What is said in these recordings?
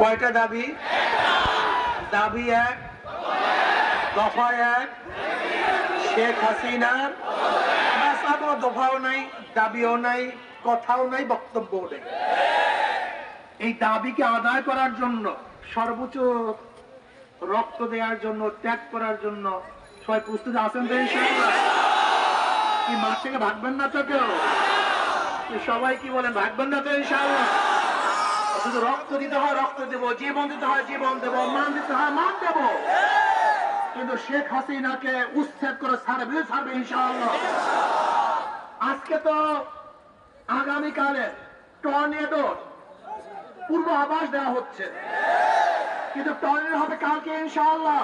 কয়টা দাবি? দাবি এক, দফা এক, শেখ হাসিনার। দফাও নাই, দাবিও নাই, কথাও নাই, বক্তব্যও নেই। এই দাবিকে আদায় করার জন্য, সর্বোচ্চ রক্ত দেওয়ার জন্য, ত্যাগ করার জন্য সবাই প্রস্তুত আছেন কি মাঠ থেকে ভাগবেন না তো কেউ? সবাই কি বলেন, ভাগবেন না তো ইনশাআল্লাহ? শুধু রক্ত দিতে হয়, রক্ত দেব, জীবন দিতে হয়, জীবন দেব, মান দিতে হয়, মান দেব। কিন্তু শেখ হাসিনাকে উচ্ছেদ করে ছাড়বে ছাড়বে ইনশাআল্লাহ। আজকে তো আগামীকালে টর্নেডো পূর্ব আবাস দেওয়া হচ্ছে। কিন্তু টর্নেডো হবে কালকে ইনশাআল্লাহ।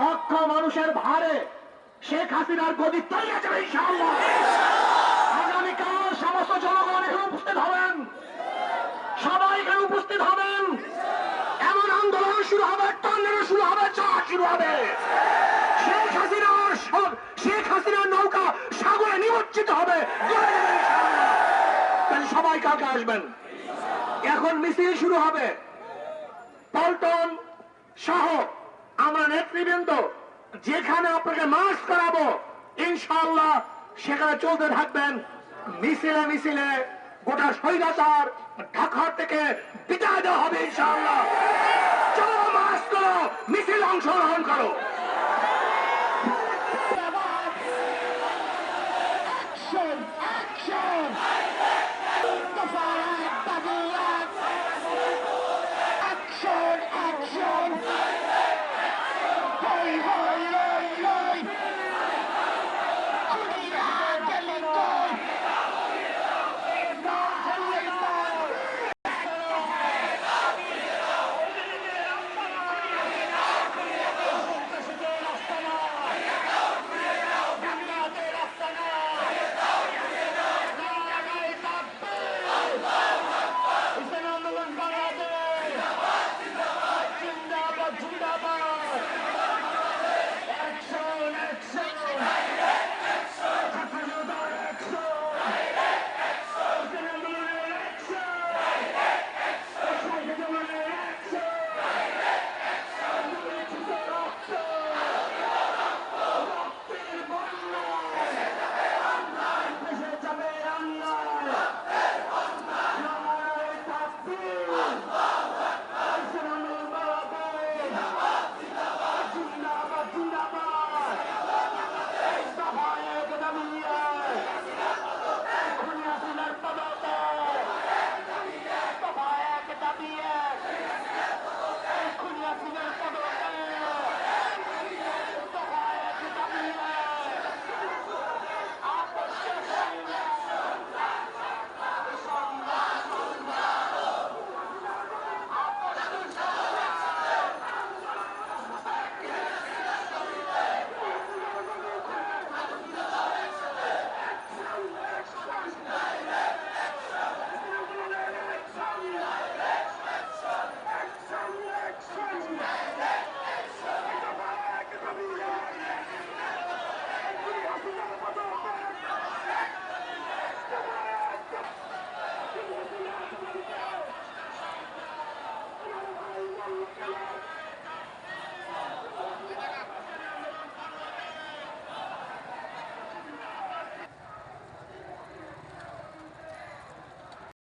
লক্ষ মানুষের ভারে শেখ হাসিনার গদি তৈরি যাবে ইনশাআল্লাহ। আগামীকাল সমস্ত জনগণ এখানে উপস্থিত হবেন সবাই এখানে উপস্থিত হবেন এমন আন্দোলন শুরু হবে টর্নেডো শুরু হবে চা শুরু হবে। শেখ হাসিনার শেখ হাসিনার নৌকা সাগরে নিমজ্জিত হবে। সবাই কালকে আসবেন? এখন মিছিল শুরু হবে। পল্টন সহ আমরা নেতৃবৃন্দ, যেখানে আপনাকে মাস করাবো, ইনশাআল্লাহ সেখানে চলতে থাকবেন। মিছিলে মিছিলে গোটা স্বৈরাচার ঢাকা থেকে বিদায় দেওয়া হবে ইনশাআল্লাহ। চলো মাস্ক করো মিছিল অংশগ্রহণ করো।